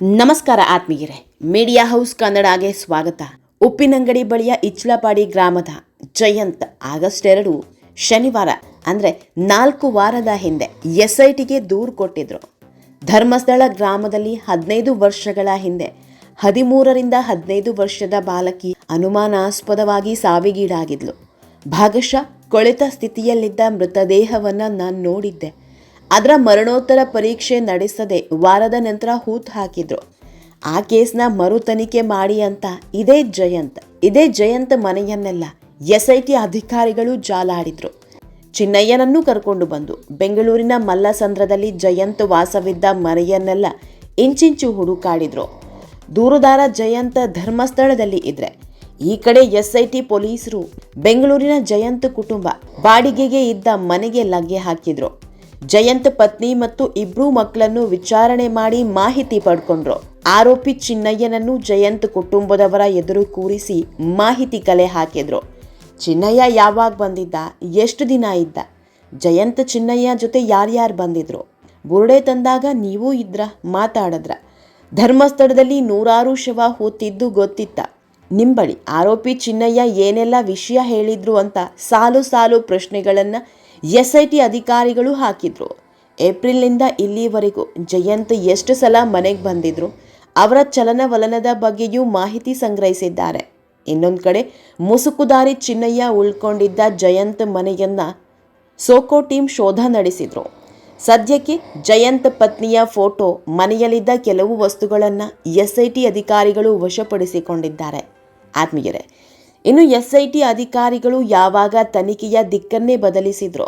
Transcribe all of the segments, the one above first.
ನಮಸ್ಕಾರ ಆತ್ಮೀಯರೇ, media house ಕನ್ನಡಗೆ ಸ್ವಾಗತ. ಉಪ್ಪಿನಂಗಡಿ ಬಳಿಯ ಇಚ್ಲಪಾಡಿ ಗ್ರಾಮದ ಜಯಂತ್ ಆಗಸ್ಟ್ ಎರಡು ಶನಿವಾರ, ಅಂದರೆ ನಾಲ್ಕು ವಾರದ ಹಿಂದೆ ಎಸ್ ಐ ಟಿಗೆ ದೂರು ಕೊಟ್ಟಿದ್ರು. ಧರ್ಮಸ್ಥಳ ಗ್ರಾಮದಲ್ಲಿ ಹದಿನೈದು ವರ್ಷಗಳ ಹಿಂದೆ ಹದಿಮೂರರಿಂದ ಹದಿನೈದು ವರ್ಷದ ಬಾಲಕಿ ಅನುಮಾನಾಸ್ಪದವಾಗಿ ಸಾವಿಗೀಡಾಗಿದ್ಲು. ಭಾಗಶಃ ಕೊಳೆತ ಸ್ಥಿತಿಯಲ್ಲಿದ್ದ ಮೃತದೇಹವನ್ನು ನಾನು ನೋಡಿದ್ದೆ. ಅದರ ಮರಣೋತ್ತರ ಪರೀಕ್ಷೆ ನಡೆಸದೆ ವಾರದ ನಂತರ ಹೂತ್ ಹಾಕಿದ್ರು. ಆ ಕೇಸ್ನ ಮರು ತನಿಖೆ ಮಾಡಿ ಅಂತ. ಇದೇ ಜಯಂತ್. ಇದೇ ಜಯಂತ್ ಮನೆಯನ್ನೆಲ್ಲ ಎಸ್ ಐ ಟಿ ಅಧಿಕಾರಿಗಳು ಜಾಲಾಡಿದ್ರು. ಚಿನ್ನಯ್ಯನನ್ನು ಕರ್ಕೊಂಡು ಬಂದು ಬೆಂಗಳೂರಿನ ಮಲ್ಲಸಂದ್ರದಲ್ಲಿ ಜಯಂತ್ ವಾಸವಿದ್ದ ಮನೆಯನ್ನೆಲ್ಲ ಇಂಚಿಂಚು ಹುಡುಕಾಡಿದ್ರು. ದೂರುದಾರ ಜಯಂತ್ ಧರ್ಮಸ್ಥಳದಲ್ಲಿ ಇದ್ರೆ. ಈ ಕಡೆ ಎಸ್ ಐ ಟಿ ಪೊಲೀಸರು ಬೆಂಗಳೂರಿನ ಜಯಂತ್ ಕುಟುಂಬ ಬಾಡಿಗೆಗೆ ಇದ್ದ ಮನೆಗೆ ಲಗ್ಗೆ ಹಾಕಿದ್ರು. ಜಯಂತ್ ಪತ್ನಿ ಮತ್ತು ಇಬ್ರು ಮಕ್ಕಳನ್ನು ವಿಚಾರಣೆ ಮಾಡಿ ಮಾಹಿತಿ ಪಡ್ಕೊಂಡ್ರು. ಆರೋಪಿ ಚಿನ್ನಯ್ಯನನ್ನು ಜಯಂತ್ ಕುಟುಂಬದವರ ಎದುರು ಕೂರಿಸಿ ಮಾಹಿತಿ ಕಲೆ ಹಾಕಿದ್ರು. ಚಿನ್ನಯ್ಯ ಯಾವಾಗ ಬಂದಿದ್ದ, ಎಷ್ಟು ದಿನ ಇದ್ದ? ಜಯಂತ್ ಚಿನ್ನಯ್ಯ ಜೊತೆ ಯಾರ್ಯಾರು ಬಂದಿದ್ರು? ಬುರುಡೆ ತಂದಾಗ ನೀವೂ ಇದ್ರ, ಮಾತಾಡದ್ರ. ಧರ್ಮಸ್ಥಳದಲ್ಲಿ ನೂರಾರು ಶವ ಹೂತಿದ್ದು ಗೊತ್ತಿತ್ತ. ನಿಂಬಳಿ ಆರೋಪಿ ಚಿನ್ನಯ್ಯ ಏನೆಲ್ಲ ವಿಷಯ ಹೇಳಿದ್ರು ಅಂತ ಸಾಲು ಸಾಲು ಪ್ರಶ್ನೆಗಳನ್ನು ಎಸ್ ಐ ಟಿ ಅಧಿಕಾರಿಗಳು ಹಾಕಿದ್ರು. ಏಪ್ರಿಲ್ನಿಂದ ಇಲ್ಲಿವರೆಗೂ ಜಯಂತ್ ಎಷ್ಟು ಸಲ ಮನೆಗೆ ಬಂದಿದ್ರು, ಅವರ ಚಲನವಲನದ ಬಗ್ಗೆಯೂ ಮಾಹಿತಿ ಸಂಗ್ರಹಿಸಿದ್ದಾರೆ. ಇನ್ನೊಂದು ಕಡೆ, ಮುಸುಕುದಾರಿ ಚಿನ್ನಯ್ಯ ಉಳ್ಕೊಂಡಿದ್ದ ಜಯಂತ್ ಮನೆಯನ್ನ ಸೋಕೋ ಟೀಮ್ ಶೋಧ ನಡೆಸಿದ್ರು. ಸದ್ಯಕ್ಕೆ ಜಯಂತ್ ಪತ್ನಿಯ ಫೋಟೋ, ಮನೆಯಲ್ಲಿದ್ದ ಕೆಲವು ವಸ್ತುಗಳನ್ನು ಎಸ್ ಐ ಟಿ ಅಧಿಕಾರಿಗಳು ವಶಪಡಿಸಿಕೊಂಡಿದ್ದಾರೆ. ಆತ್ಮೀಯರೇ ಇನ್ನು ಎಸ್ ಐ ಟಿ ಅಧಿಕಾರಿಗಳು ಯಾವಾಗ ತನಿಖೆಯ ದಿಕ್ಕನ್ನೇ ಬದಲಿಸಿದ್ರು,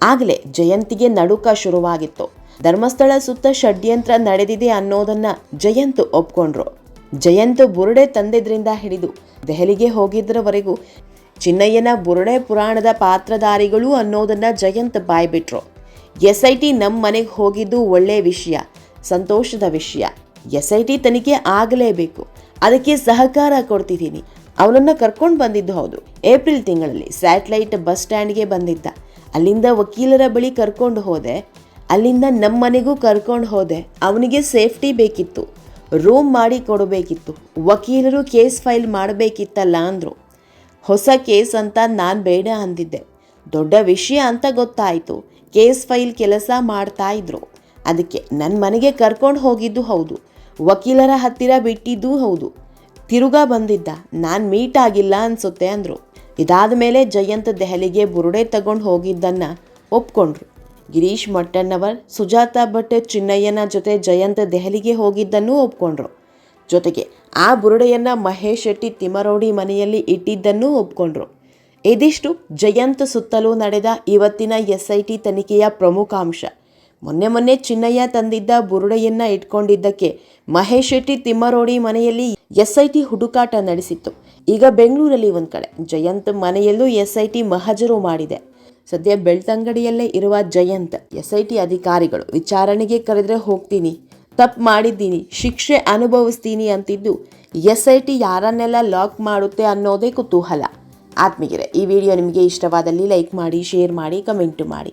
ಆಗಲೇ ಜಯಂತಿಗೆ ನಡುಕ ಶುರುವಾಗಿತ್ತು. ಧರ್ಮಸ್ಥಳ ಸುತ್ತ ಷಡ್ಯಂತ್ರ ನಡೆದಿದೆ ಅನ್ನೋದನ್ನ ಜಯಂತ್ ಒಪ್ಕೊಂಡ್ರು. ಜಯಂತ್ ಬುರುಡೆ ತಂದಿದ್ರಿಂದ ಹಿಡಿದು ದೆಹಲಿಗೆ ಹೋಗಿದ್ರವರೆಗೂ ಚಿನ್ನಯ್ಯನ ಬುರುಡೆ ಪುರಾಣದ ಪಾತ್ರಧಾರಿಗಳು ಅನ್ನೋದನ್ನ ಜಯಂತ್ ಬಾಯ್ಬಿಟ್ರು. ಎಸ್ ಐ ಟಿ ನಮ್ಮ ಮನೆಗೆ ಹೋಗಿದ್ದು ಒಳ್ಳೆ ವಿಷಯ, ಸಂತೋಷದ ವಿಷಯ. ಎಸ್ ಐ ಟಿ ತನಿಖೆ ಆಗಲೇಬೇಕು. ಅದಕ್ಕೆ ಸಹಕಾರ ಕೊಡ್ತಿದ್ದೀನಿ. ಅವನನ್ನು ಕರ್ಕೊಂಡು ಬಂದಿದ್ದು ಹೌದು. ಏಪ್ರಿಲ್ ತಿಂಗಳಲ್ಲಿ ಸ್ಯಾಟಲೈಟ್ ಬಸ್ ಸ್ಟ್ಯಾಂಡ್ಗೆ ಬಂದಿದ್ದ. ಅಲ್ಲಿಂದ ವಕೀಲರ ಬಳಿ ಕರ್ಕೊಂಡು ಹೋದೆ. ಅಲ್ಲಿಂದ ನಮ್ಮ ಮನೆಗೂ ಕರ್ಕೊಂಡು ಹೋದೆ. ಅವನಿಗೆ ಸೇಫ್ಟಿ ಬೇಕಿತ್ತು. ರೂಮ್ ಮಾಡಿ ಕೊಡಬೇಕಿತ್ತು. ವಕೀಲರು ಕೇಸ್ ಫೈಲ್ ಮಾಡಬೇಕಿತ್ತಲ್ಲ ಅಂದರು. ಹೊಸ ಕೇಸ್ ಅಂತ ನಾನು ಬೇಡ ಅಂದಿದ್ದೆ. ದೊಡ್ಡ ವಿಷಯ ಅಂತ ಗೊತ್ತಾಯಿತು. ಕೇಸ್ ಫೈಲ್ ಕೆಲಸ ಮಾಡ್ತಾ ಇದ್ರು. ಅದಕ್ಕೆ ನನ್ನ ಮನೆಗೆ ಕರ್ಕೊಂಡು ಹೋಗಿದ್ದು ಹೌದು. ವಕೀಲರ ಹತ್ತಿರ ಬಿಟ್ಟಿದ್ದೂ ಹೌದು. ತಿರುಗಾ ಬಂದಿದ್ದ. ನಾನು ಮೀಟ್ ಆಗಿಲ್ಲ ಅನ್ಸುತ್ತೆ ಅಂದರು. ಇದಾದ ಮೇಲೆ ಜಯಂತ್ ದೆಹಲಿಗೆ ಬುರುಡೆ ತಗೊಂಡು ಹೋಗಿದ್ದನ್ನು ಒಪ್ಕೊಂಡ್ರು. ಗಿರೀಶ್ ಮಟ್ಟಣ್ಣವರ್, ಸುಜಾತಾ ಭಟ್, ಚಿನ್ನಯ್ಯನ ಜೊತೆ ಜಯಂತ್ ದೆಹಲಿಗೆ ಹೋಗಿದ್ದನ್ನು ಒಪ್ಕೊಂಡ್ರು. ಜೊತೆಗೆ ಆ ಬುರುಡೆಯನ್ನು ಮಹೇಶ್ ಶೆಟ್ಟಿ ತಿಮರೋಡಿ ಮನೆಯಲ್ಲಿ ಇಟ್ಟಿದ್ದನ್ನೂ ಒಪ್ಕೊಂಡ್ರು. ಇದಿಷ್ಟು ಜಯಂತ್ ಸುತ್ತಲೂ ನಡೆದ ಇವತ್ತಿನ ಎಸ್ ಐ ಟಿ ತನಿಖೆಯ ಪ್ರಮುಖ ಅಂಶ ಮೊನ್ನೆ ಮೊನ್ನೆ ಚಿನ್ನಯ್ಯ ತಂದಿದ್ದ ಬುರುಡೆಯನ್ನ ಇಟ್ಕೊಂಡಿದ್ದಕ್ಕೆ ಮಹೇಶ್ ಶೆಟ್ಟಿ ತಿಮ್ಮರೋಡಿ ಮನೆಯಲ್ಲಿ ಎಸ್ ಐ ಟಿ ಹುಡುಕಾಟ ನಡೆಸಿತ್ತು. ಈಗ ಬೆಂಗಳೂರಲ್ಲಿ ಒಂದು ಕಡೆ. ಜಯಂತ್ ಮನೆಯಲ್ಲೂ ಎಸ್ ಐ ಟಿ ಮಹಜರು ಮಾಡಿದೆ. ಸದ್ಯ ಬೆಳ್ತಂಗಡಿಯಲ್ಲೇ ಇರುವ ಜಯಂತ್ ಎಸ್ ಐ ಟಿ ಅಧಿಕಾರಿಗಳು, ವಿಚಾರಣೆಗೆ ಕರೆದ್ರೆ ಹೋಗ್ತೀನಿ, ತಪ್ಪು ಮಾಡಿದ್ದೀನಿ, ಶಿಕ್ಷೆ ಅನುಭವಿಸ್ತೀನಿ ಅಂತಿದ್ದು ಎಸ್ ಐ ಟಿ ಯಾರನ್ನೆಲ್ಲ ಲಾಕ್ ಮಾಡುತ್ತೆ ಅನ್ನೋದೇ ಕುತೂಹಲ. ಆತ್ಮೀಯರೇ, ಈ ವಿಡಿಯೋ ನಿಮಗೆ ಇಷ್ಟವಾದಲ್ಲಿ ಲೈಕ್ ಮಾಡಿ, ಶೇರ್ ಮಾಡಿ, ಕಮೆಂಟ್ ಮಾಡಿ.